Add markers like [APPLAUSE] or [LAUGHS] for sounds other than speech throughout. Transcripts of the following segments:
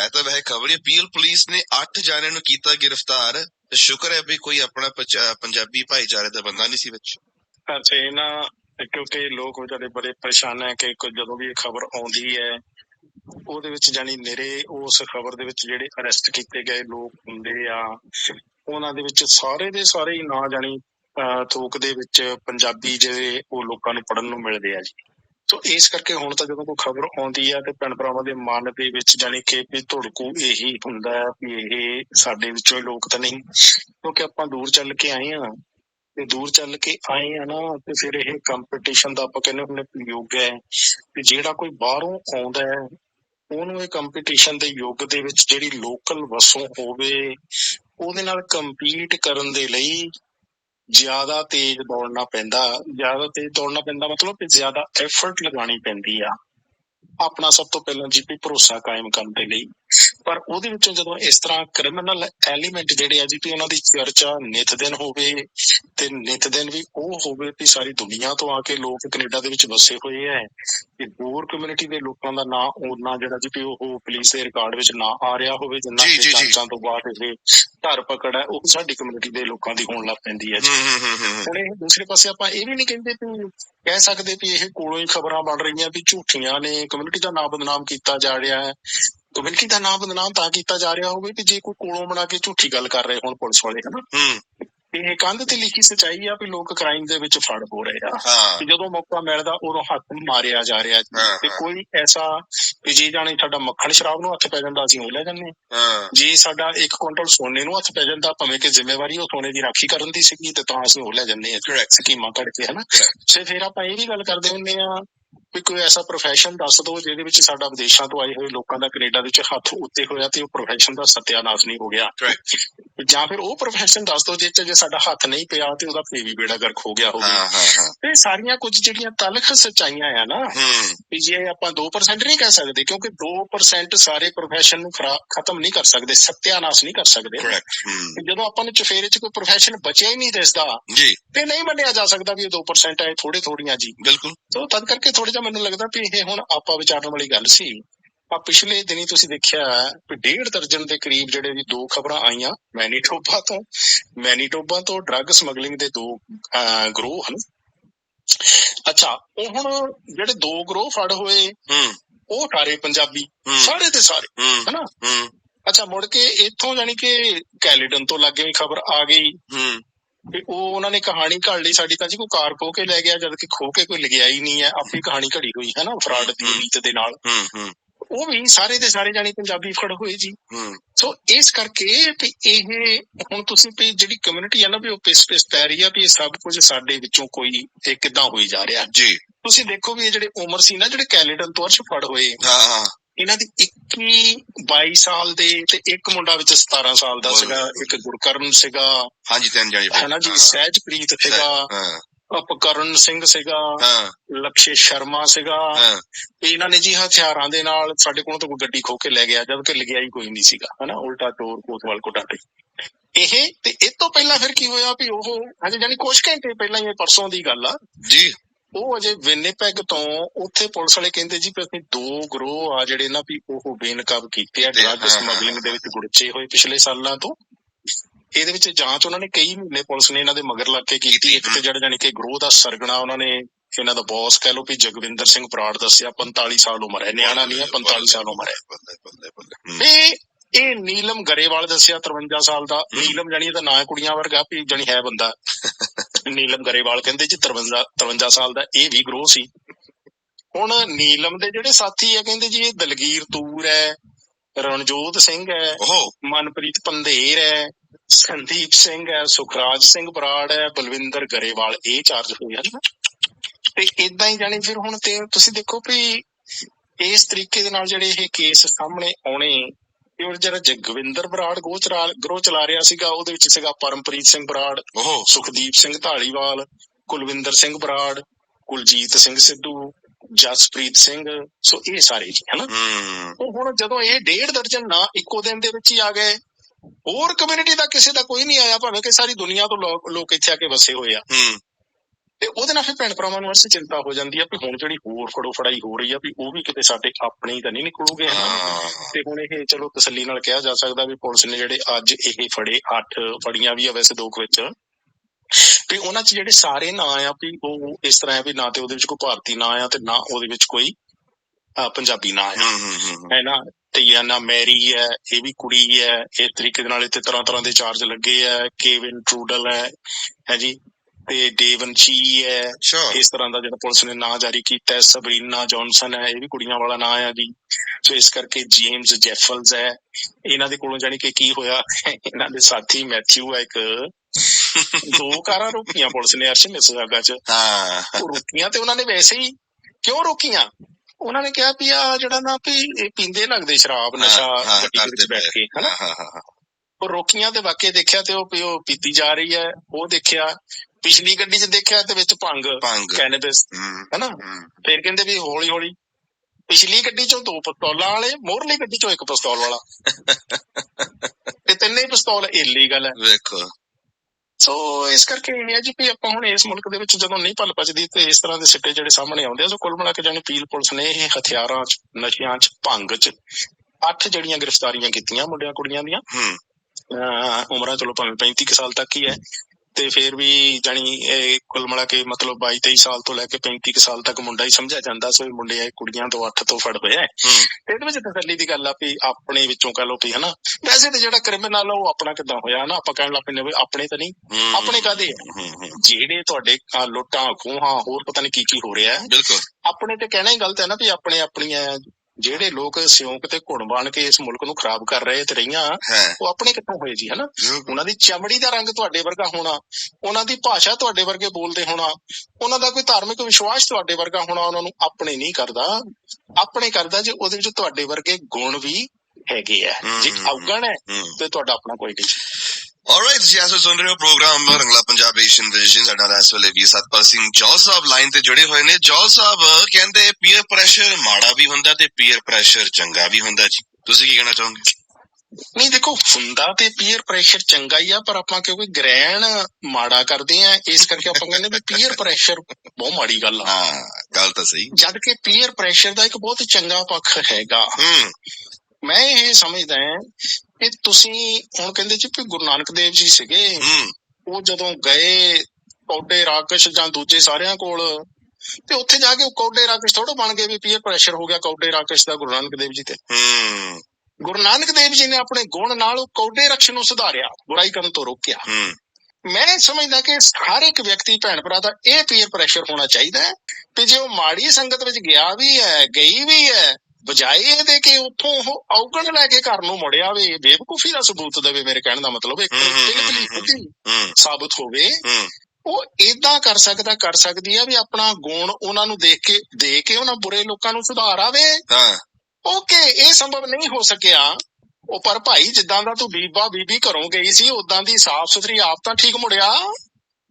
ਹੈ ਤਾਂ ਵੈਸੇ ਖਬਰ ਪੁਲਿਸ ਨੇ 8 ਜਾਣਿਆਂ ਨੂੰ ਕੀਤਾ ਗ੍ਰਿਫਤਾਰ। ਤੇ ਸ਼ੁਕਰ ਹੈ ਵੀ ਕੋਈ ਆਪਣਾ ਪੰਜਾਬੀ ਭਾਈਚਾਰੇ ਦਾ ਬੰਦਾ ਨਹੀਂ ਸੀ ਵਿੱਚ। ਅੱਛਾ, ਇਹ ਕਿਉਂਕਿ ਲੋਕ ਵਿਚਾਰੇ ਬੜੇ ਪਰੇਸ਼ਾਨ ਹੈ ਕਿ ਜਦੋਂ ਵੀ ਇਹ ਖਬਰ ਆਉਂਦੀ ਹੈ, ਉਹਦੇ ਵਿੱਚ ਜਾਨੀ ਨੇਰੇ ਉਸ ਖਬਰ ਦੇ ਵਿੱਚ ਜਿਹੜੇ ਅਰੈਸਟ ਕੀਤੇ ਗਏ ਲੋਕ ਹੁੰਦੇ ਆ, ਉਹਨਾਂ ਦੇ ਵਿੱਚ ਸਾਰੇ ਦੇ ਸਾਰੇ ਹੀ ਨਾ ਜਾਨੀ ਥੋਕ ਦੇ ਵਿੱਚ ਪੰਜਾਬੀ ਜਿਹੜੇ ਉਹ ਲੋਕਾਂ ਨੂੰ ਪੜਨ ਨੂੰ ਮਿਲਦੇ ਆ ਜੀ। ਸੋ ਇਸ ਕਰਕੇ ਹੁਣ ਤਾਂ ਜਦੋਂ ਕੋਈ ਖਬਰ ਆਉਂਦੀ ਆ ਤੇ ਭੈਣ ਭਰਾਵਾਂ ਦੇ ਮਨ ਦੇ ਵਿੱਚ ਜਾਨੀ ਕਿ ਵੀ ਧੁੜਕੂ ਇਹੀ ਹੁੰਦਾ ਵੀ ਇਹ ਸਾਡੇ ਵਿੱਚੋਂ ਲੋਕ ਤਾਂ ਨਹੀਂ। ਕਿਉਂਕਿ ਆਪਾਂ ਦੂਰ ਚੱਲ ਕੇ ਆਏ ਆ ਤੇ ਦੂਰ ਚੱਲ ਕੇ ਆਏ ਆ ਨਾ ਤੇ ਫਿਰ ਇਹ ਕੰਪੀਟੀਸ਼ਨ ਦਾ ਆਪਾਂ ਕਹਿੰਦੇ ਹੁੰਦੇ ਯੁੱਗ ਹੈ ਤੇ ਜਿਹੜਾ ਕੋਈ ਬਾਹਰੋਂ ਆਉਂਦਾ ਹੈ, ਉਹਨੂੰ ਇਹ ਕੰਪੀਟੀਸ਼ਨ ਦੇ ਯੁੱਗ ਦੇ ਵਿੱਚ ਜਿਹੜੀ ਲੋਕਲ ਵਸੋਂ ਹੋਵੇ, ਉਹਦੇ ਨਾਲ ਕੰਪੀਟ ਕਰਨ ਦੇ ਲਈ ਜ਼ਿਆਦਾ ਤੇਜ਼ ਦੌੜਨਾ ਪੈਂਦਾ, ਜ਼ਿਆਦਾ ਤੇਜ਼ ਦੌੜਨਾ ਪੈਂਦਾ ਮਤਲਬ ਕਿ ਜ਼ਿਆਦਾ ਐਫਰਟ ਲਗਾਉਣੀ ਪੈਂਦੀ ਆ। ਆਪਣਾ ਸਭ ਤੋਂ ਪਹਿਲਾਂ ਜੀਪੀ ਭਰੋਸਾ ਕਾਇਮ ਕਰਨ ਦੇ ਲਈ। ਪਰ ਉਹਦੇ ਵਿੱਚੋਂ ਜਦੋਂ ਇਸ ਤਰ੍ਹਾਂ ਕ੍ਰਿਮੀਨਲ ਐਲੀਮੈਂਟ ਜਿਹੜੇ ਆ ਜੀ ਵੀ ਉਹਨਾਂ ਦੀ ਚਰਚਾ ਨਿਤ ਦਿਨ ਹੋਵੇ ਤੇ ਨਿਤ ਦਿਨ ਵੀ ਉਹ ਹੋਵੇ ਕਿ ਸਾਰੀ ਦੁਨੀਆ ਤੋਂ ਆ ਕੇ ਲੋਕ ਕੈਨੇਡਾ ਦੇ ਵਿੱਚ ਵਸੇ ਹੋਏ ਐ ਕਿ ਹੋਰ ਕਮਿਊਨਿਟੀ ਦੇ ਲੋਕਾਂ ਦਾ ਨਾਂ ਉਹਨਾਂ ਜਿਹੜਾ ਜੀ ਵੀ ਉਹ ਪੁਲਿਸ ਦੇ ਰਿਕਾਰਡ ਵਿੱਚ ਨਾ ਆ ਰਿਹਾ ਹੋਵੇ ਜਿੰਨਾ ਜੀ, ਕਿ ਜੀ, ਜੀ। ਜਾਂਚਾਂ ਤੋਂ ਬਾਅਦ ਇਹ ਧਰ ਪਕੜ ਹੈ ਉਹ ਸਾਡੀ ਕਮਿਊਨਿਟੀ ਦੇ ਲੋਕਾਂ ਦੀ ਹੋਣ ਲੱਗ ਪੈਂਦੀ ਹੈ ਜੀ। ਹੁਣ ਇਹ ਦੂਸਰੇ ਪਾਸੇ ਆਪਾਂ ਇਹ ਵੀ ਨਹੀਂ ਕਹਿੰਦੇ ਵੀ ਕਹਿ ਸਕਦੇ ਵੀ ਇਹ ਕੋਲੋਂ ਹੀ ਖਬਰਾਂ ਬਣ ਰਹੀਆਂ ਵੀ ਝੂਠੀਆਂ ਨੇ ਕਮਿਊਨਿਟੀ ਦਾ ਨਾਮ ਬਦਨਾਮ ਕੀਤਾ ਜਾ ਰਿਹਾ ਹੈ ਕਮਿਊਨਿਟੀ ਦਾ ਨਾਮ ਬਦਨਾਮ ਤਾਂ ਕੀਤਾ ਜਾ ਰਿਹਾ ਹੋਵੇ ਵੀ ਜੇ ਕੋਈ ਕੋਲੋਂ ਬਣਾ ਕੇ ਝੂਠੀ ਗੱਲ ਕਰ ਰਹੇ ਹੋਣ ਪੁਲਿਸ ਵਾਲੇ ਹਨਾ ਹੂੰ ਇਹ ਕੰਧ ਤੇ ਲਿਖੀ ਸਚਾਈ ਆ ਵੀ ਲੋਕ ਕ੍ਰਾਈਮ ਦੇ ਵਿੱਚ ਫੜ ਹੋ ਰਹੇ ਆ ਹਾਂ ਕਿ ਜਦੋਂ ਮੌਕਾ ਮਿਲਦਾ ਉਦੋਂ ਹੱਥ ਮਾਰਿਆ ਜਾ ਰਿਹਾ। ਹਾਂ, ਤੇ ਹਾਂ। ਕੋਈ ਐਸਾ ਵੀ ਜੇ ਜਾਣੇ ਸਾਡਾ ਮੱਖਣ ਸ਼ਰਾਬ ਨੂੰ ਹੱਥ ਪੈ ਜਾਂਦਾ ਅਸੀਂ ਉਹ ਲੈ ਜਾਂਦੇ ਹਾਂ। ਹਾਂ ਜੇ ਸਾਡਾ ਇੱਕ ਕੁਇੰਟਲ ਸੋਨੇ ਨੂੰ ਹੱਥ ਪੈ ਜਾਂਦਾ ਭਾਵੇਂ ਕਿ ਜ਼ਿੰਮੇਵਾਰੀ ਉਹ ਸੋਨੇ ਦੀ ਰਾਖੀ ਕਰਨ ਦੀ ਸੀਗੀ ਤੇ ਤਾਂ ਅਸੀਂ ਉਹ ਲੈ ਜਾਂਦੇ ਹਾਂ Correct. ਸਕੀਮਾਂ ਕੱਢ ਕੇ ਹਨਾ. ਤੇ ਫਿਰ ਆਪਾਂ ਇਹ ਵੀ ਗੱਲ ਕਰਦੇ ਹੁੰਦੇ ਆ ਵੀ ਕੋਈ ਐਸਾ ਪ੍ਰੋਫੈਸ਼ਨ ਦੱਸ ਦਿਓ ਜਿਹਦੇ ਵਿੱਚ ਸਾਡਾ ਵਿਦੇਸ਼ਾਂ ਤੋਂ ਆਏ ਹੋਏ ਲੋਕਾਂ ਦਾ ਕੈਨੇਡਾ ਵਿੱਚ ਹੱਥ ਉੱਤੇ ਹੋਇਆ ਤੇ ਉਹ ਪ੍ਰੋਫੈਸ਼ਨ ਦਾ ਸਤਿਆਨਾਸ਼ ਨਹੀਂ ਹੋ ਗਿਆ. ਜਾਂ ਫਿਰ ਉਹ ਪ੍ਰੋਫੈਸ਼ਨ ਦੱਸ ਦਿਓ ਜਿਹ 'ਚ ਜੇ ਸਾਡਾ ਹੱਥ ਨਹੀਂ ਪਿਆ ਤੇ ਉਹਦਾ ਫੇਰ ਵੀ ਬੇੜਾ ਗਰਕ ਹੋ ਗਿਆ ਹੋਵੇ। ਇਹ ਸਾਰੀਆਂ ਕੁਝ ਜਿਹੜੀਆਂ ਤਲਖ ਸੱਚਾਈਆਂ ਆ ਨਾ ਵੀ ਜੇ ਆਪਾਂ 2% ਨਹੀਂ ਕਹਿ ਸਕਦੇ ਕਿਉਂਕਿ 2% ਸਾਰੇ ਪ੍ਰੋਫੈਸ਼ਨ ਨੂੰ ਖਤਮ ਨਹੀਂ ਕਰ ਸਕਦੇ ਸਤਿਆਨਾਸ਼ ਨਹੀਂ ਕਰ ਸਕਦੇ। ਤੇ ਜਦੋਂ ਆਪਾਂ ਨੂੰ ਚਫੇਰੇ 'ਚ ਕੋਈ ਪ੍ਰੋਫੈਸ਼ਨ ਬਚਿਆ ਹੀ ਨਹੀਂ ਦਿਸਦਾ ਜੀ। ਤੇ ਨਹੀਂ ਮੰਨਿਆ ਜਾ ਸਕਦਾ ਵੀ ਇਹ 2% ਹੈ ਥੋੜੇ ਥੋੜੀਆਂ ਜੀ। ਬਿਲਕੁਲ। ਸੋ ਤਦ ਕਰਕੇ ਥੋੜਾ ਜਿਹਾ ਮੈਨੂੰ ਲੱਗਦਾ ਵੀ ਇਹ ਹੁਣ ਆਪਾਂ ਵਿਚਾਰਨ ਵਾਲੀ ਗੱਲ ਸੀ। ਆ ਪਿਛਲੇ ਦਿਨੀ ਤੁਸੀਂ ਦੇਖਿਆ ਵੀ ਡੇਢ ਦਰਜਨ ਦੇ ਕਰੀਬ ਜਿਹੜੇ ਵੀ ਦੋ ਖਬਰਾਂ ਆਈਆਂ ਮੈਨੀਟੋਬਾ ਤੋਂ ਮੈਨੀਟੋਬਾ ਤੋਂ ਡਰੱਗ ਸਮਗਲਿੰਗ ਦੇ ਦੋ ਗਰੋਹ ਹਨ। ਅੱਛਾ ਉਹ ਹੁਣ ਜਿਹੜੇ ਦੋ ਗਰੋਹ ਫੜ ਹੋਏ ਹੂੰ। ਉਹ ਸਾਰੇ ਪੰਜਾਬੀ ਸਾਰੇ ਦੇ ਸਾਰੇ ਹਨਾ? ਅੱਛਾ ਮੁੜ ਕੇ ਇੱਥੋਂ ਜਾਨੀ ਕਿ ਕੈਲੀਡਨ ਤੋਂ ਲੱਗੇ ਵੀ ਖਬਰ ਆ ਗਈ। ਵੀ ਉਹ ਉਹਨਾਂ ਨੇ ਕਹਾਣੀ ਘੜ ਲਈ ਸਾਡੀ ਤਾਂ ਜੀ ਕੋਈ ਕਾਰ ਖੋ ਕੇ ਲੈ ਗਿਆ ਜਦ ਕਿ ਖੋ ਕੇ ਕੋਈ ਲਿਗਿਆ ਹੀ ਨਹੀਂ ਹੈ। ਆਪਣੀ ਕਹਾਣੀ ਘੜੀ ਹੋਈ ਹੈ ਨਾ ਫਰਾਡ ਦੀ ਨੀਤ ਦੇ ਨਾਲ। ਹੂੰ ਹੂੰ। ਉਹ ਵੀ ਸਾਰੇ ਦੇ ਸਾਰੇ ਜਾਨੀ ਪੰਜਾਬੀ ਫੜ ਹੋਏ ਜੀ। ਹੂੰ। ਸੋ ਇਸ ਕਰਕੇ ਵੀ ਇਹ ਹੁਣ ਤੁਸੀਂ ਵੀ ਜਿਹੜੀ ਕਮਿਊਨਿਟੀ ਆ ਨਾ ਵੀ ਉਹ ਪਿਸ ਪਿਸ ਪੈ ਰਹੀ ਆ ਵੀ ਇਹ ਸਭ ਕੁਝ ਸਾਡੇ ਵਿੱਚੋਂ ਕੋਈ ਇਹ ਕਿੱਦਾਂ ਹੋਈ ਜਾ ਰਿਹਾ। ਜੀ। ਤੁਸੀਂ ਦੇਖੋ ਵੀ ਇਹ ਜਿਹੜੇ ਉਮਰ ਸੀ ਨਾ ਜਿਹੜੇ ਕੈਲੀਡਨ ਤੋਂ ਅਰਸ਼ ਫੜ ਹੋਏ। ਹਾਂ ਹਾਂ। ਇਹਨਾਂ ਦੀ 21 22 ਸਾਲ ਦੇ ਤੇ ਇੱਕ ਮੁੰਡਾ ਵਿੱਚ 17 ਸਾਲ ਦਾ ਸੀਗਾ ਇੱਕ ਗੁਰਕਰਨ ਸੀਗਾ। ਹਾਂਜੀ ਤਿੰਨ ਜਾਣੀ ਹਨਾ ਜੀ ਸਹਿਜਪ੍ਰੀਤ ਸੀਗਾ ਹਾਂ। ਉਪਕਰਨ ਸਿੰਘ ਸੀਗਾ ਹਾਂ। ਲਕਸ਼ੇ ਸ਼ਰਮਾ ਸੀਗਾ। ਹਾਂ। ਤੇ ਇਹਨਾਂ ਨੇ ਜੀ ਹਥਿਆਰਾਂ ਦੇ ਨਾਲ ਸਾਡੇ ਕੋਲੋਂ ਤਾਂ ਕੋਈ ਗੱਡੀ ਖੋ ਕੇ ਲੈ ਗਿਆ ਜਦ ਕਿ ਲਿਗਿਆ ਹੀ ਕੋਈ ਨਹੀਂ ਸੀਗਾ ਹਨਾ ਉਲਟਾ ਚੋਰ ਕੋਤਵਾਲ ਕੋ ਡਾਟੇ ਇਹ ਤੇ ਇਹ ਤੋਂ ਪਹਿਲਾਂ ਫਿਰ ਕੀ ਹੋਇਆ ਵੀ ਉਹ ਹਜੇ ਜਾਨੀ ਕੁਝ ਘੰਟੇ ਪਹਿਲਾਂ ਹੀ ਇਹ ਪਰਸੋਂ ਦੀ ਗੱਲ ਆ। ਜੀ। ਉਹ ਅਜੇ ਵਿਨੇਪੈਗ ਤੋਂ ਉੱਥੇ ਪੁਲਿਸ ਵਾਲੇ ਕਹਿੰਦੇ ਜੀ ਵੀ ਅਸੀਂ ਦੋ ਗਰੋਹ ਆ ਜਿਹੜੇ ਨਾ ਵੀ ਉਹ ਬੇਨਕਾਬ ਕੀਤੇ ਆ ਡਰੱਗ ਸਮਗਲਿੰਗ ਦੇ ਵਿੱਚ ਗੁੜਚੇ ਹੋਏ ਪਿਛਲੇ ਸਾਲਾਂ ਤੋਂ। ਇਹਦੇ ਵਿੱਚ ਜਾਂਚ ਉਹਨਾਂ ਨੇ ਕਈ ਮਹੀਨੇ ਪੁਲਿਸ ਨੇ ਇਹਨਾਂ ਦੇ ਮਗਰ ਲੱਗ ਕੇ ਕੀਤੀ। ਇੱਕ ਤੇ ਜਿਹੜਾ ਜਾਨੀ ਕਿ ਗਰੋਹ ਦਾ ਸਰਗਣਾ ਉਹਨਾਂ ਨੇ ਇਹਨਾਂ ਦਾ ਬੌਸ ਕਹਿ ਲਓ ਵੀ ਜਗਵਿੰਦਰ ਸਿੰਘ ਬਰਾੜ ਦੱਸਿਆ 45 ਸਾਲ ਉਮਰ ਹੈ ਨਿਆਣਾ ਨਹੀਂ ਹੈ 45 ਸਾਲ ਉਮਰ ਹੈ। ਤੇ ਇਹ ਨੀਲਮ ਗਰੇਵਾਲ ਦੱਸਿਆ 53 ਸਾਲ ਦਾ। ਨੀਲਮ ਜਾਨੀ ਇਹਦਾ ਨਾਂ ਕੁੜੀਆਂ ਵਰਗਾ ਵੀ ਜਾਨੀ ਹੈ ਬੰਦਾ। [LAUGHS] ਨੀਲਮ ਗਰੇਵਾਲ ਕਹਿੰਦੇ ਜੀ 53 53 ਸਾਲ ਦਾ ਇਹ ਵੀ ਗਰੋਹ ਸੀ। ਹੁਣ ਨੀਲਮ ਦੇ ਜਿਹੜੇ ਸਾਥੀ ਆ ਕਹਿੰਦੇ ਜੀ ਇਹ ਦਲਗੀਰ ਤੂਰ ਹੈ ਰਣਜੋਤ ਸਿੰਘ ਹੈ ਓਹੋ। ਮਨਪ੍ਰੀਤ ਪੰਧੇਰ ਹੈ ਸੰਦੀਪ ਸਿੰਘ ਹੈ ਸੁਖਰਾਜ ਸਿੰਘ ਬਰਾੜ ਹੈ ਬਲਵਿੰਦਰ ਗਰੇਵਾਲ ਇਹ ਚਾਰਜ ਹੋਏ ਹਨ ਤੇ ਇਦਾਂ ਹੀ ਜਾਣੀ ਫਿਰ ਹੁਣ ਤੇ ਤੁਸੀਂ ਦੇਖੋ ਵੀ ਇਸ ਤਰੀਕੇ ਦੇ ਨਾਲ ਜਿਹੜੇ ਇਹ ਕੇਸ ਸਾਹਮਣੇ ਆਉਣੇ ਇਹ ਹੁਣ ਜਿਹੜਾ ਜਗਵਿੰਦਰ ਬਰਾੜ ਗੋਹ ਚਲਾ ਗਰੋਹ ਚਲਾ ਰਿਹਾ ਸੀਗਾ ਉਹਦੇ ਵਿੱਚ ਸੀਗਾ ਪਰਮਪ੍ਰੀਤ ਸਿੰਘ ਬਰਾੜ ਸੁਖਦੀਪ ਸਿੰਘ ਢਾਲੀਵਾਲ ਕੁਲਵਿੰਦਰ ਸਿੰਘ ਬਰਾੜ ਕੁਲਜੀਤ ਸਿੰਘ ਸਿੱਧੂ ਜਸਪ੍ਰੀਤ ਸਿੰਘ ਸੋ ਇਹ ਸਾਰੇ ਜੀ ਹਨਾ? ਉਹ ਹੁਣ ਜਦੋਂ ਇਹ ਡੇਢ ਦਰਜਨ ਨਾ ਇੱਕੋ ਦਿਨ ਦੇ ਵਿੱਚ ਹੀ ਆ ਗਏ ਹੋਰ ਕਮਿਊਨਿਟੀ ਦਾ ਕਿਸੇ ਦਾ ਕੋਈ ਨਹੀਂ ਆਇਆ ਭਾਵੇਂ ਕਿ ਸਾਰੀ ਦੁਨੀਆ ਤੋਂ ਲੋਕ ਇੱਥੇ ਆ ਕੇ ਵਸੇ ਹੋਏ ਆ। ਤੇ ਉਹਦੇ ਨਾਲ ਫਿਰ ਭੈਣ ਭਰਾਵਾਂ ਨੂੰ ਅਰਸੇ ਚਿੰਤਾ ਹੋ ਜਾਂਦੀ ਆ ਵੀ ਹੁਣ ਜਿਹੜੀ ਹੋਰ ਫੜੋ ਫੜਾਈ ਹੋ ਰਹੀ ਆ ਵੀ ਉਹ ਵੀ ਕਿਤੇ ਸਾਡੇ ਆਪਣੇ ਹੀ ਤਾਂ ਨਹੀਂ ਨਿਕਲੂਗੇ ਤੇ ਹੁਣ ਇਹ ਚਲੋ ਤਸੱਲੀ ਨਾਲ ਕਿਹਾ ਜਾ ਸਕਦਾ ਵੀ ਪੁਲਿਸ ਨੇ ਜਿਹੜੇ ਅੱਜ ਇਹ ਫੜੇ ਅੱਠ ਫੜੀਆਂ ਵੀ ਆ ਵੈਸੇ ਦੋ ਵਿੱਚ ਤੇ ਉਹਨਾਂ 'ਚ ਜਿਹੜੇ ਸਾਰੇ ਨਾਂ ਆ ਵੀ ਉਹ ਇਸ ਤਰ੍ਹਾਂ ਹੈ ਵੀ ਨਾ ਤੇ ਉਹਦੇ ਵਿੱਚ ਕੋਈ ਭਾਰਤੀ ਨਾਂ ਆ ਤੇ ਨਾ ਉਹਦੇ ਵਿੱਚ ਕੋਈ ਪੰਜਾਬੀ ਨਾਂ ਆ। ਹੂੰ ਨਾ ਤੇ ਜਾਂ ਨਾ ਮੈਰੀ ਹੈ ਇਹ ਵੀ ਕੁੜੀ ਹੈ ਇਸ ਤਰੀਕੇ ਦੇ ਨਾਲ ਇੱਥੇ ਤਰ੍ਹਾਂ ਤਰ੍ਹਾਂ ਦੇ ਚਾਰਜ ਲੱਗੇ ਆ ਕੇਵਿਨ ਟਰੂਡਲ ਹੈ ਹੈ ਜੀ? ਤੇ ਡੇਵਨ ਚੀ ਹੈ। ਇਸ ਤਰ੍ਹਾਂ ਦਾ ਜਿਹੜਾ ਪੁਲਿਸ ਨੇ ਨਾਂ ਜਾਰੀ ਕੀਤਾ ਹੈ ਸਬਰੀਨਾ ਜੌਨਸਨ ਹੈ ਇਹ ਵੀ ਕੁੜੀਆਂ ਵਾਲਾ ਨਾਂ ਆ ਜੀ। ਸੋ ਇਸ ਕਰਕੇ ਜੇਮਸ ਜੈਫਲਸ ਹੈ। ਇਹਨਾਂ ਦੇ ਕੋਲੋਂ ਜਾਣੀ ਕਿ ਕੀ ਹੋਇਆ ਇਹਨਾਂ ਦੇ ਸਾਥੀ ਮੈਥਿਊ ਹੈ ਇੱਕ। ਦੋ ਕਾਰਾਂ ਰੋਕੀਆਂ ਪੁਲਿਸ ਨੇ ਅਰਸ਼ ਮਿਸਗਾਗਾ ਚ। ਹਾਂ। ਉਹ ਰੋਕੀਆਂ ਤੇ ਉਹਨਾਂ ਨੇ ਵੈਸੇ ਹੀ ਕਿਉਂ ਰੋਕੀਆਂ? ਉਹਨਾਂ ਨੇ ਕਿਹਾ ਵੀ ਆ ਜਿਹੜਾ ਨਾ ਵੀ ਇਹ ਪੀਂਦੇ ਲੱਗਦੇ ਸ਼ਰਾਬ ਨਸ਼ਾ ਹਾਂ, ਹਾਂ, ਗੱਡੀ ਦੇ ਵਿੱਚ ਬੈਠ ਕੇ ਹਾਂ ਹਨਾ? ਹਾਂ ਹਾਂ ਉਹ ਰੋਕੀਆਂ ਤੇ ਵਾਕੇ ਦੇਖਿਆ ਤੇ ਉਹ ਵੀ ਉਹ ਪੀਤੀ ਜਾ ਰਹੀ ਹੈ। ਉਹ ਦੇਖਿਆ ਪਿਛਲੀ ਗੱਡੀ 'ਚ ਦੇਖਿਆ ਤੇ ਵਿੱਚ ਭੰਗ ਭੰਗ। ਕੈਨੇਬਿਸ ਹੂੰ ਹਨਾ? ਹੂੰ। ਫਿਰ ਕਹਿੰਦੇ ਵੀ ਹੌਲੀ ਹੌਲੀ ਪਿਛਲੀ ਗੱਡੀ 'ਚੋਂ ਦੋ ਪਿਸਤੌਲਾਂ ਵਾਲੇ ਮੋਰਲੀ ਗੱਡੀ 'ਚੋਂ ਇੱਕ ਪਿਸਤੌਲ ਵਾਲਾ। [LAUGHS] ਤੇ ਤਿੰਨੇ ਹੀ ਪਿਸਤੌਲ ਇਲੀਗਲ ਹੈ ਵੇਖੋ। ਸੋ ਇਸ ਕਰਕੇ ਇਹ ਹੈ ਜੀ ਵੀ ਆਪਾਂ ਹੁਣ ਇਸ ਮੁਲਕ ਦੇ ਵਿੱਚ ਜਦੋਂ ਨਹੀਂ ਭਲ ਪਚਦੀ ਤੇ ਇਸ ਤਰ੍ਹਾਂ ਦੇ ਸਿੱਟੇ ਜਿਹੜੇ ਸਾਹਮਣੇ ਆਉਂਦੇ ਆ ਸੋ ਕੁੱਲ ਮਿਲਾ ਕੇ ਜਾਨੀ ਪੀਲ ਪੁਲਿਸ ਨੇ ਇਹ ਹਥਿਆਰਾਂ 'ਚ ਨਸ਼ਿਆਂ 'ਚ ਭੰਗ 'ਚ ਅੱਠ ਜਿਹੜੀਆਂ ਗ੍ਰਿਫਤਾਰੀਆਂ ਕੀਤੀਆਂ ਮੁੰਡਿਆਂ ਕੁੜੀਆਂ ਦੀਆਂ। ਹੂੰ। ਅਹ ਉਮਰਾਂ ਚਲੋ ਭਾਵੇਂ 35 ਕੁ ਸਾਲ ਤੱਕ ਹੀ ਹੈ ਤੇ ਫਿਰ ਵੀ ਜਾਨੀ ਇਹ ਕੁੱਲ ਮਿਲਾ ਕੇ ਮਤਲਬ 22 23 ਸਾਲ ਤੋਂ ਲੈ ਕੇ 35 ਕੁ ਸਾਲ ਤੱਕ ਮੁੰਡਾ ਹੀ ਸਮਝਿਆ ਜਾਂਦਾ ਸੋ ਇਹ ਮੁੰਡੇ ਇਹ ਕੁੜੀਆਂ ਤੋਂ ਅੱਠ ਤੋਂ ਫੜ ਹੋਇਆ ਤੇ ਇਹਦੇ ਵਿੱਚ ਤਸੱਲੀ ਦੀ ਗੱਲ ਆ ਵੀ ਆਪਣੇ ਵਿੱਚੋਂ ਕਹ ਲਓ ਵੀ ਹਨਾ ਵੈਸੇ ਤੇ ਜਿਹੜਾ ਕ੍ਰਿਮੀਨਲ ਉਹ ਆਪਣਾ ਕਿੱਦਾਂ ਹੋਇਆ ਨਾ ਆਪਾਂ ਕਹਿਣ ਲੱਗ ਪੈਂਦੇ ਵੀ ਆਪਣੇ ਤਾਂ ਨਹੀਂ ਆਪਣੇ ਕਾਦੇ ਜਿਹੜੇ ਤੁਹਾਡੇ ਲੁੱਟਾਂ ਖੋਹਾਂ ਹੋਰ ਪਤਾ ਨਹੀਂ ਕੀ ਕੀ ਹੋ ਰਿਹਾ। ਹੈ ਬਿਲਕੁਲ। ਆਪਣੇ ਤੇ ਕਹਿਣਾ ਹੀ ਗਲਤ ਹੈ ਨਾ ਵੀ ਆਪਣੇ ਆਪਣੀਆਂ ਜਿਹੜੇ ਲੋਕ ਸਿਉਂਕ ਤੇ ਘੁਣ ਬਣ ਕੇ ਇਸ ਮੁਲਕ ਨੂੰ ਖਰਾਬ ਕਰ ਰਹੇ ਤੇ ਰਹੀਆਂ ਉਹ ਆਪਣੇ ਕਿੱਥੋਂ ਹੋਏ ਜੀ ਹਨਾ? ਉਹਨਾਂ ਦੀ ਚਮੜੀ ਦਾ ਰੰਗ ਤੁਹਾਡੇ ਵਰਗਾ ਹੋਣਾ ਉਹਨਾਂ ਦੀ ਭਾਸ਼ਾ ਤੁਹਾਡੇ ਵਰਗੇ ਬੋਲਦੇ ਹੋਣਾ ਉਹਨਾਂ ਦਾ ਕੋਈ ਧਾਰਮਿਕ ਵਿਸ਼ਵਾਸ ਤੁਹਾਡੇ ਵਰਗਾ ਹੋਣਾ ਉਹਨਾਂ ਨੂੰ ਆਪਣੇ ਨਹੀਂ ਕਰਦਾ। ਆਪਣੇ ਕਰਦਾ ਜੇ ਉਹਦੇ ਵਿੱਚ ਤੁਹਾਡੇ ਵਰਗੇ ਗੁਣ ਵੀ ਹੈਗੇ ਆ। ਜੇ। ਔਗਣ ਹੂੰ। ਤੇ ਤੁਹਾਡਾ ਆਪਣਾ ਕੋਈ ਨਹੀਂ। ਆਲਰਾਈਟ ਜੀ ਆਸੋ ਸੁਣ ਰਹੇ ਹੋ program Rangla Punjab Asian vision ਸਾਡਾ ਇਸ ਵੇਲੇ ਵੀ ਸਤਪਾਲ ਸਿੰਘ ਜੌਲ ਸਾਹਿਬ ਲਾਈਨ ਤੇ ਜੁੜੇ ਹੋਏ ਨੇ। ਜੌਲ ਸਾਹਿਬ ਕਹਿੰਦੇ ਪੀਅਰ ਪ੍ਰੈਸ਼ਰ ਮਾੜਾ ਵੀ ਹੁੰਦਾ ਤੇ ਪੀਅਰ ਪ੍ਰੈਸ਼ਰ ਚੰਗਾ ਵੀ ਹੁੰਦਾ ਜੀ। ਤੁਸੀਂ ਕੀ ਕਹਿਣਾ ਚਾਹੋਗੇ? ਨਹੀਂ ਦੇਖੋ ਹੁੰਦਾ ਤੇ ਪੀਅਰ ਪ੍ਰੈਸ਼ਰ ਚੰਗਾ ਹੀ ਆ ਪਰ ਆਪਾਂ ਕਿਉਂਕਿ ਗ੍ਰਹਿਣ ਮਾੜਾ ਕਰਦੇ ਆ ਇਸ ਕਰਕੇ ਆਪਾਂ ਕਹਿੰਦੇ ਵੀ ਪੀਅਰ ਪ੍ਰੈਸ਼ਰ ਬਹੁਤ ਮਾੜੀ ਗੱਲ ਆ। ਹਾਂ ਗੱਲ ਤਾਂ ਸਹੀ। ਜਦ ਕਿ ਪੀਅਰ ਪ੍ਰੈਸ਼ਰ ਦਾ ਇੱਕ ਬਹੁਤ ਚੰਗਾ ਪੱਖ ਹੈਗਾ। ਹੂੰ। ਮੈਂ ਇਹ ਸਮਝਦਾ ਹਾਂ ਕਿ ਤੁਸੀਂ ਹੁਣ ਕਹਿੰਦੇ ਜੀ ਕਿ ਗੁਰੂ ਨਾਨਕ ਦੇਵ ਜੀ ਸੀਗੇ। ਹੂੰ। ਉਹ ਜਦੋਂ ਗਏ ਕੌਡੇ ਰਾਕਸ਼ ਜਾਂ ਦੂਜੇ ਸਾਰਿਆਂ ਕੋਲ ਤੇ ਉੱਥੇ ਜਾ ਕੇ ਉਹ ਕੌਡੇ ਰਾਕਸ਼ ਥੋੜਾ ਬਣ ਗਏ ਵੀ ਪੀਅਰ ਪ੍ਰੈਸ਼ਰ ਹੋ ਗਿਆ ਕੌਡੇ ਰਾਕਸ਼ ਦਾ ਗੁਰੂ ਨਾਨਕ ਦੇਵ ਜੀ ਤੇ। ਹੂੰ। ਗੁਰੂ ਨਾਨਕ ਦੇਵ ਜੀ ਨੇ ਆਪਣੇ ਗੁਣ ਨਾਲ ਉਹ ਕੌਡੇ ਰਕਸ਼ ਨੂੰ ਸੁਧਾਰਿਆ ਬੁਰਾਈ ਕਰਨ ਤੋਂ ਰੋਕਿਆ। ਹੂੰ। ਮੈਂ ਸਮਝਦਾ ਕਿ ਹਰ ਇੱਕ ਵਿਅਕਤੀ ਭੈਣ ਭਰਾ ਦਾ ਇਹ ਪੀਅਰ ਪ੍ਰੈਸ਼ਰ ਹੋਣਾ ਚਾਹੀਦਾ ਹੈ ਕਿ ਜੇ ਉਹ ਮਾੜੀ ਸੰਗਤ ਵਿੱਚ ਗਿਆ ਵੀ ਹੈ ਗਈ ਵੀ ਹੈ ਬਜਾਏ ਇਹਦੇ ਕਿ ਉੱਥੋਂ ਉਹ ਔਗਣ ਲੈ ਕੇ ਘਰ ਨੂੰ ਮੁੜਿਆ ਵੇ ਬੇਵਕੂਫੀ ਦਾ ਸਬੂਤ ਦੇਵੇ ਮੇਰੇ ਕਹਿਣ ਦਾ ਮਤਲਬ ਇੱਕ ਸਾਬਤ ਹੋਵੇ। ਉਹ ਇਦਾਂ ਕਰ ਸਕਦਾ ਕਰ ਸਕਦੀ ਆ ਵੀ ਆਪਣਾ ਗੁਣ ਉਹਨਾਂ ਨੂੰ ਦੇਖ ਕੇ ਦੇ ਕੇ ਉਹਨਾਂ ਬੁਰੇ ਲੋਕਾਂ ਨੂੰ ਸੁਧਾਰ ਆਵੇ। ਹਾਂ। ਓਕੇ ਇਹ ਸੰਭਵ ਨਹੀਂ ਹੋ ਸਕਿਆ। ਉਹ ਪਰ ਭਾਈ ਜਿੱਦਾਂ ਦਾ ਤੂੰ ਬੀਬਾ ਬੀਬੀ ਘਰੋਂ ਗਈ ਸੀ ਉਦਾਂ ਦੀ ਸਾਫ਼ ਸੁਥਰੀ ਆਪ ਤਾਂ ਠੀਕ ਮੁੜਿਆ।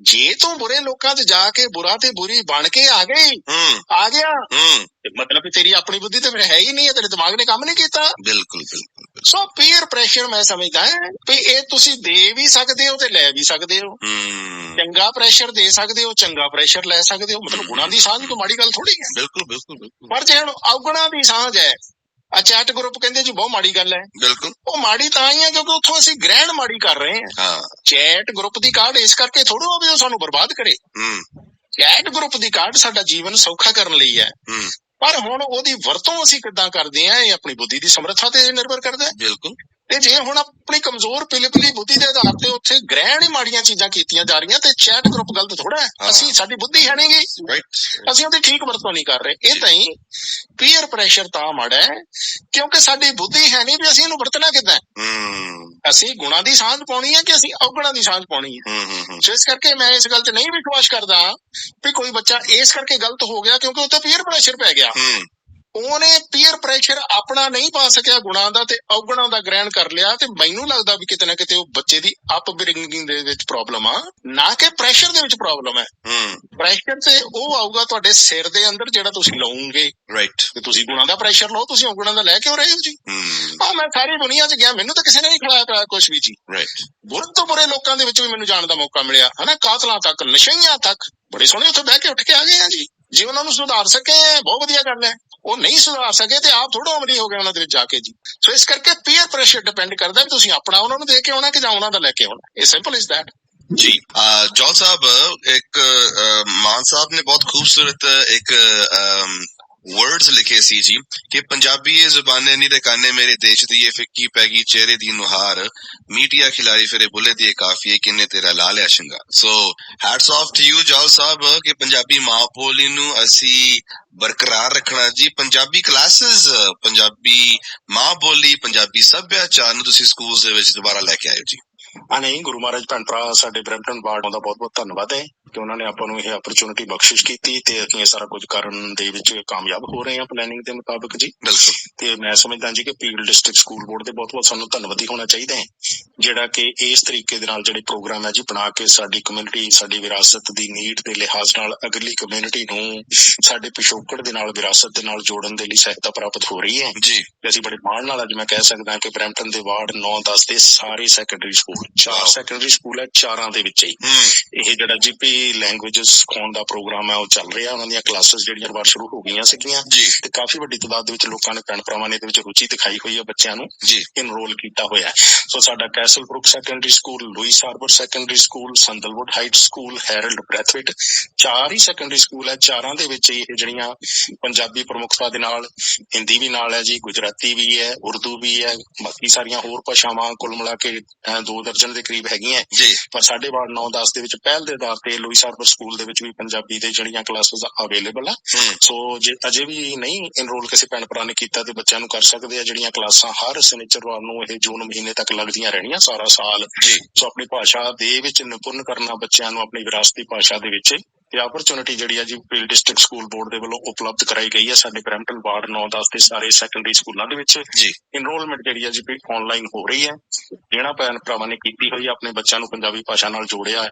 ਜੇ ਤੂੰ ਬੁਰੇ ਲੋਕਾਂ 'ਚ ਜਾ ਕੇ ਬੁਰਾ ਤੇ ਬੁਰੀ ਬਣ ਕੇ ਆ ਗਈ ਹੂੰ। ਆ ਗਿਆ। ਹੂੰ। ਤੇ ਮਤਲਬ ਕਿ ਤੇਰੀ ਆਪਣੀ ਬੁੱਧੀ ਤੇ ਫਿਰ ਹੈ ਹੀ ਨਹੀਂ ਹੈ ਤੇਰੇ ਦਿਮਾਗ ਨੇ ਕੰਮ ਨਹੀਂ ਕੀਤਾ। ਬਿਲਕੁਲ ਬਿਲਕੁਲ ਸੋ ਪੀਅਰ ਪ੍ਰੈਸ਼ਰ ਮੈਂ ਸਮਝਦਾ ਹਾਂ ਵੀ ਇਹ ਤੁਸੀਂ ਦੇ ਵੀ ਸਕਦੇ ਹੋ ਤੇ ਲੈ ਵੀ ਸਕਦੇ ਹੋ। ਹੂੰ। ਚੰਗਾ ਪ੍ਰੈਸ਼ਰ ਦੇ ਸਕਦੇ ਹੋ ਚੰਗਾ ਪ੍ਰੈਸ਼ਰ ਲੈ ਸਕਦੇ ਹੋ। ਮਤਲਬ ਗੁਣਾਂ ਦੀ ਸਾਂਝ ਕੋਈ ਮਾੜੀ ਗੱਲ ਥੋੜੀ ਹੈ। ਬਿਲਕੁਲ ਬਿਲਕੁਲ ਬਿਲਕੁਲ। ਪਰ ਜੇ ਹੁਣ ਔਗਣਾਂ ਦੀ ਸਾਂਝ ਹੈ ਆ ਚੈਟ ਗਰੁੱਪ ਕਹਿੰਦੇ ਜੀ ਬਹੁਤ ਮਾੜੀ ਗੱਲ ਹੈ। ਬਿਲਕੁਲ। ਉਹ ਮਾੜੀ ਤਾਂ ਹੀ ਹੈ ਕਿਉਂਕਿ ਉੱਥੋਂ ਅਸੀਂ ਗ੍ਰਹਿਣ ਮਾੜੀ ਕਰ ਰਹੇ ਹਾਂ। ਹਾਂ। ਚੈਟ ਗਰੁੱਪ ਦੀ ਕਾਢ ਇਸ ਕਰਕੇ ਥੋੜਾ ਹੋਵੇ ਉਹ ਸਾਨੂੰ ਬਰਬਾਦ ਕਰੇ। ਹੂੰ। ਚੈਟ ਗਰੁੱਪ ਦੀ ਕਾਢ ਸਾਡਾ ਜੀਵਨ ਸੌਖਾ ਕਰਨ ਲਈ ਹੈ। ਹੂੰ। ਪਰ ਹੁਣ ਉਹਦੀ ਵਰਤੋਂ ਅਸੀਂ ਕਿੱਦਾਂ ਕਰਦੇ ਹਾਂ ਇਹ ਆਪਣੀ ਬੁੱਧੀ ਦੀ ਸਮਰੱਥਾ ਤੇ ਨਿਰਭਰ ਕਰਦਾ ਹੈ। ਬਿਲਕੁਲ। ਤੇ ਜੇ ਹੁਣ ਆਪਣੀ ਕਮਜ਼ੋਰ ਪਿਲਪਲੀ ਬੁੱਧੀ ਦੇ ਆਧਾਰ ਤੇ ਉੱਥੇ ਗ੍ਰਹਿਣ ਹੀ ਮਾੜੀਆਂ ਚੀਜ਼ਾਂ ਕੀਤੀਆਂ ਜਾ ਰਹੀਆਂ ਤੇ ਚੈਟ ਗਰੁੱਪ ਗਲਤ ਥੋੜਾ ਹੈ। ਅਸੀਂ ਸਾਡੀ ਬੁੱਧੀ ਹੈ ਨਹੀਂਗੀ ਅਸੀਂ ਉਹਦੀ ਠੀਕ ਵਰਤੋਂ ਨਹੀਂ ਕਰ ਰਹੇ। ਇਹ ਤਾਂ ਹੀ ਪੀਅਰ ਪ੍ਰੈਸ਼ਰ ਤਾਂ ਮਾੜਾ ਹੈ ਕਿਉਂਕਿ ਸਾਡੀ ਬੁੱਧੀ ਹੈ ਨਹੀਂ ਵੀ ਅਸੀਂ ਇਹਨੂੰ ਵਰਤਣਾ ਕਿੱਦਾਂ ਅਸੀਂ ਗੁਣਾਂ ਦੀ ਸਾਂਝ ਪਾਉਣੀ ਹੈ ਕਿ ਅਸੀਂ ਔਗਣਾਂ ਦੀ ਸਾਂਝ ਪਾਉਣੀ ਹੈ। ਇਸ ਕਰਕੇ ਮੈਂ ਇਸ ਗੱਲ 'ਚ ਨਹੀਂ ਵਿਸ਼ਵਾਸ ਕਰਦਾ ਵੀ ਕੋਈ ਬੱਚਾ ਇਸ ਕਰਕੇ ਗਲਤ ਹੋ ਗਿਆ ਕਿਉਂਕਿ ਉੱਤੇ ਪੀਅਰ ਪ੍ਰੈਸ਼ਰ ਪੈ ਗਿਆ। ਉਹਨੇ ਪੀਅਰ ਪ੍ਰੈਸ਼ਰ ਆਪਣਾ ਨਹੀਂ ਪਾ ਸਕਿਆ ਗੁਣਾਂ ਦਾ ਤੇ ਔਗਣਾਂ ਦਾ ਗ੍ਰਹਿਣ ਕਰ ਲਿਆ ਤੇ ਮੈਨੂੰ ਲੱਗਦਾ ਵੀ ਕਿਤੇ ਨਾ ਕਿਤੇ ਉਹ ਬੱਚੇ ਦੀ ਅਪਬ੍ਰਿੰਗਿੰਗ ਦੇ ਵਿੱਚ ਪ੍ਰੋਬਲਮ ਆ। ਨਾ ਕਿ ਪ੍ਰੈਸ਼ਰ ਦੇ ਵਿੱਚ ਪ੍ਰੋਬਲਮ ਹੈ ਹੂੰ। ਪ੍ਰੈਸ਼ਰ ਤੇ ਉਹ ਆਊਗਾ ਤੁਹਾਡੇ ਸਿਰ ਦੇ ਅੰਦਰ ਜਿਹੜਾ ਤੁਸੀਂ ਲਓਗੇ। ਰਾਈਟ ਤੇ ਤੁਸੀਂ ਗੁਣਾਂ ਦਾ ਪ੍ਰੈਸ਼ਰ ਲਓ ਤੁਸੀਂ ਔਗਣਾਂ ਦਾ ਲੈ ਕਿਉਂ ਰਹੇ ਹੋ ਜੀ। ਹੂੰ। ਆ ਮੈਂ ਸਾਰੀ ਦੁਨੀਆ 'ਚ ਗਿਆ ਮੈਨੂੰ ਤਾਂ ਕਿਸੇ ਨੇ ਨਹੀਂ ਖਿਲਾਇਆ ਪਿਆ ਕੁਝ ਵੀ ਜੀ। ਰਾਈਟ ਬੁਰੇ ਤੋਂ ਬੁਰੇ ਲੋਕਾਂ ਦੇ ਵਿੱਚ ਵੀ ਮੈਨੂੰ ਜਾਣ ਦਾ ਮੌਕਾ ਮਿਲਿਆ ਹਨਾ? ਕਾਤਲਾਂ ਤੱਕ ਨਸ਼ਈਆਂ ਤੱਕ। ਬੜੇ ਸੋਹਣੇ ਉੱਥੇ ਬਹਿ ਕੇ ਉੱਠ ਕੇ ਆ ਗਏ ਆ ਜੀ। ਜੇ ਉਹਨਾਂ ਨੂੰ ਸੁਧਾਰ ਸਕੇ ਬਹੁਤ ਵਧੀਆ ਗੱਲ ਹੈ। ਉਹ ਨਹੀਂ ਸੁਧਾਰ ਸਕੇ ਤੇ ਆਪ ਥੋੜਾ ਅਮਲੀ ਹੋ ਗਿਆ ਉਹਨਾਂ ਦੇ ਵਿੱਚ ਜਾ ਕੇ ਜੀ। ਸੋ ਇਸ ਕਰਕੇ ਪੀਅਰ ਪ੍ਰੈਸ਼ਰ ਡਿਪੈਂਡ ਕਰਦਾ ਵੀ ਤੁਸੀਂ ਆਪਣਾ ਉਹਨਾਂ ਨੂੰ ਦੇ ਕੇ ਆਉਣਾ ਕਿ ਜਾਂ ਉਹਨਾਂ ਦਾ ਲੈ ਕੇ ਆਉਣਾ। ਇਹ ਸਿੰਪਲ ਇਜ਼ ਦੈਟ ਜੀ ਅਹ ਜੌਲ ਸਾਹਿਬ ਇੱਕ ਅਹ, ਮਾਨ ਸਾਹਿਬ ਨੇ ਬਹੁਤ ਖੂਬਸੂਰਤ ਲਿਖੇ ਸੀ ਜੀ, ਕਿ ਪੰਜਾਬੀ ਇਹ ਜ਼ੁਬਾਨੇ ਨੀ ਦੇ ਮੇਰੇ ਦੇਸ਼ ਦੀ ਫਿੱਕੀ ਪੈ ਗਈ, ਚਿਹਰੇ ਦੀ ਨੁਹਾਰ। ਮੀਡੀਆ ਖਿਲਾਰੀ ਫਿਰੇ ਬੁੱਲੇ ਦੀ ਕਾਫੀਏ ਕਿੰਨੇ ਤੇਰਾ ਲਾ ਲਿਆ ਸ਼ਿੰਗਾਰ। So hats off to you Jaul Sahib, ਕਿ ਪੰਜਾਬੀ ਮਾਂ ਬੋਲੀ ਨੂੰ ਅਸੀਂ ਬਰਕਰਾਰ ਰੱਖਣਾ ਜੀ। ਪੰਜਾਬੀ ਕਲਾਸਿਸ ਪੰਜਾਬੀ ਮਾਂ ਬੋਲੀ, ਪੰਜਾਬੀ ਸੱਭਿਆਚਾਰ ਨੂੰ ਤੁਸੀਂ ਸਕੂਲਸ ਦੇ ਵਿੱਚ ਦੁਬਾਰਾ ਲੈ ਕੇ ਆਇਓ ਜੀ। ਆ ਨਹੀਂ ਗੁਰੂ ਮਹਾਰਾਜ ਭੈਣ ਭਰਾ ਸਾਡੇ ਬ੍ਰੈਂਪਟਨ ਬਾਰਡ ਦਾ ਬਹੁਤ ਬਹੁਤ ਧੰਨਵਾਦ ਹੈ ਕਿ ਉਹਨਾਂ ਨੇ ਆਪਾਂ ਨੂੰ ਇਹ ਆਪਰਚੁਨਿਟੀ ਬਖਸ਼ਿਸ਼ ਕੀਤੀ ਤੇ ਅਸੀਂ ਇਹ ਸਾਰਾ ਕੁਝ ਕਰਨ ਦੇ ਵਿੱਚ ਕਾਮਯਾਬ ਹੋ ਰਹੇ ਹਾਂ ਪਲੈਨਿੰਗ ਦੇ ਮੁਤਾਬਕ ਜੀ। ਬਿਲਕੁਲ। ਤੇ ਮੈਂ ਸਮਝਦਾ ਜੀ ਕਿ ਪੀਲ ਡਿਸਟ੍ਰਿਕਟ ਸਕੂਲ ਬੋਰਡ ਦੇ ਬਹੁਤ ਬਹੁਤ ਸਾਨੂੰ ਧੰਨਵਾਦੀ ਹੋਣਾ ਚਾਹੀਦਾ ਹੈ ਜਿਹੜਾ ਕਿ ਇਸ ਤਰੀਕੇ ਦੇ ਨਾਲ ਜਿਹੜੇ ਪ੍ਰੋਗਰਾਮ ਹੈ ਜੀ ਬਣਾ ਕੇ ਸਾਡੀ ਕਮਿਊਨਿਟੀ ਸਾਡੀ ਵਿਰਾਸਤ ਦੀ ਨੀਡ ਦੇ ਲਿਹਾਜ਼ ਨਾਲ ਅਗਲੀ ਕਮਿਊਨਿਟੀ ਨੂੰ ਸਾਡੇ ਪਿਛੋਕੜ ਦੇ ਨਾਲ ਵਿਰਾਸਤ ਦੇ ਨਾਲ ਜੋੜਨ ਦੇ ਲਈ ਸਹਾਇਤਾ ਪ੍ਰਾਪਤ ਹੋ ਰਹੀ ਹੈ। ਜੀ। ਤੇ ਅਸੀਂ ਬੜੇ ਮਾਣ ਨਾਲ ਅੱਜ ਮੈਂ ਕਹਿ ਸਕਦਾ ਕਿ ਬ੍ਰੈਂਪਟਨ ਦੇ ਵਾਰਡ 9 10 ਦੇ ਸਾਰੇ ਸੈਕੰਡਰੀ ਸਕੂਲ ਚਾਰ. ਸੈਕੰਡਰੀ ਸਕੂਲ ਹੈ ਚਾਰਾਂ ਦੇ ਵਿੱਚ ਹੀ। ਇਹ ਜਿਹੜਾ ਜੀਪੀ ਲੈਂਗੁਏਜਸ ਸਿਖਾਉਣ ਦਾ ਪ੍ਰੋਗਰਾਮ ਹੈ ਉਹ ਚੱਲ ਰਿਹਾ। ਉਹਨਾਂ ਦੀਆਂ ਕਲਾਸਿਸ ਜਿਹੜੀਆਂ ਵਾਰ ਸ਼ੁਰੂ ਹੋ ਗਈਆਂ ਸੀਗੀਆਂ। ਤੇ ਕਾਫੀ ਵੱਡੀ ਤਾਦਾਦ ਦੇ ਵਿੱਚ ਲੋਕਾਂ ਨੇ ਭੈਣ ਭਰਾਵਾਂ ਨੇ ਇਹਦੇ ਵਿੱਚ ਰੁਚੀ ਦਿਖਾਈ ਹੋਈ ਹੈ ਬੱਚਿਆਂ ਨੂੰ। ਇਨਰੋਲ ਕੀਤਾ ਹੋਇਆ ਸੋ ਸਾਡਾ Castlebrooke secondary school Louise Arbour secondary school Sandalwood height school Harold Brathwaite ਚਾਰ ਹੀ ਸੈਕੰਡਰੀ ਸਕੂਲ ਹੈ। ਚਾਰਾਂ ਦੇ ਵਿੱਚ ਇਹ ਜਿਹੜੀਆਂ ਪੰਜਾਬੀ ਪ੍ਰਮੁੱਖਤਾ ਦੇ ਨਾਲ ਹਿੰਦੀ ਵੀ ਨਾਲ ਹੈ ਜੀ ਗੁਜਰਾਤੀ ਵੀ ਹੈ ਉਰਦੂ ਵੀ ਹੈ ਬਾਕੀ ਸਾਰੀਆਂ ਹੋਰ ਭਾਸ਼ਾਵਾਂ ਕੁੱਲ ਮਿਲਾ ਕੇ ਦੋ ਦਰਜਨ ਦੇ ਕਰੀਬ ਹੈਗੀਆਂ। ਜੀ। ਪਰ ਸਾਡੇ ਵਾਰਡ 9-10 ਦੇ ਵਿੱਚ ਪਹਿਲ ਦੇ ਆਧਾਰ ਤੇ ਲੂਇਸ ਹਾਰਬਰ ਸਕੂਲ ਦੇ ਵਿੱਚ ਵੀ ਪੰਜਾਬੀ ਦੇ ਜਿਹੜੀਆਂ ਕਲਾਸਿਸ ਅਵੇਲੇਬਲ ਆ। ਸੋ ਜੇ ਅਜੇ ਵੀ ਨਹੀਂ ਇਨਰੋਲ ਕਿਸੇ ਭੈਣ ਭਰਾ ਨੇ ਕੀਤਾ ਤੇ ਬੱਚਿਆਂ ਨੂੰ ਕਰ ਸਕਦੇ ਆ ਜਿਹੜੀਆਂ ਕਲਾਸਾਂ ਹਰ ਸ਼ਨੀਚਰਵਾਰ ਨੂੰ ਇਹ ਜੂਨ ਮਹੀਨੇ ਤੱਕ ਲੱਗਦੀਆਂ ਰਹਿਣੀਆਂ ਸਾਰਾ ਸਾਲ। ਜੀ। ਸੋ ਆਪਣੀ ਭਾਸ਼ਾ ਦੇ ਵਿੱਚ ਨਿਪੁੰਨ ਕਰਨਾ ਬੱਚਿਆਂ ਨੂੰ ਆਪਣੀ ਵਿਰਾਸਤੀ ਭਾਸ਼ਾ ਦੇ ਵਿੱਚ ਤੇ ਆਪਰਚੁਨਿਟੀ ਜਿਹੜੀ ਆ ਜੀ ਪੀਲ ਡਿਸਟ੍ਰਿਕਟ ਸਕੂਲ ਬੋਰਡ ਦੇ ਵੱਲੋਂ ਉਪਲਬਧ ਕਰਾਈ ਗਈ ਹੈ ਸਾਡੇ ਬ੍ਰੈਂਪਟਨ ਵਾਰਡ 9-10 ਦੇ ਸਾਰੇ ਸੈਕੰਡਰੀ ਸਕੂਲਾਂ ਦੇ ਵਿੱਚ। ਜੀ। ਇਨਰੋਲਮੈਂਟ ਜਿਹੜੀ ਆ ਜੀ ਆਨਲਾਈਨ ਹੋ ਰਹੀ ਹੈ ਜਿਹੜਾ ਭੈਣ ਭਰਾਵਾਂ ਨੇ ਕੀਤੀ ਹੋਈ ਆਪਣੇ ਬੱਚਿਆਂ ਨੂੰ ਪੰਜਾਬੀ ਭਾਸ਼ਾ ਨਾਲ ਜੋੜਿਆ ਹੈ,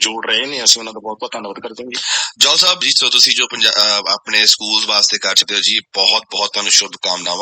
ਜੋੜ ਰਹੇ ਨੇ ਅਸੀਂ ਉਹਨਾਂ ਦਾ ਬਹੁਤ ਬਹੁਤ ਧੰਨਵਾਦ ਕਰਦੇ ਹਾਂ ਜੀ। ਜੌਲ ਸਾਹਿਬ ਜੀ ਸੋ ਤੁਸੀਂ ਜੋ ਆਪਣੇ ਸਕੂਲ ਵਾਸਤੇ ਕਰ ਚੁੱਕੇ ਹੋ ਜੀ ਬਹੁਤ ਬਹੁਤ ਤੁਹਾਨੂੰ ਸ਼ੁਭ ਕਾਮਨਾਵਾਂ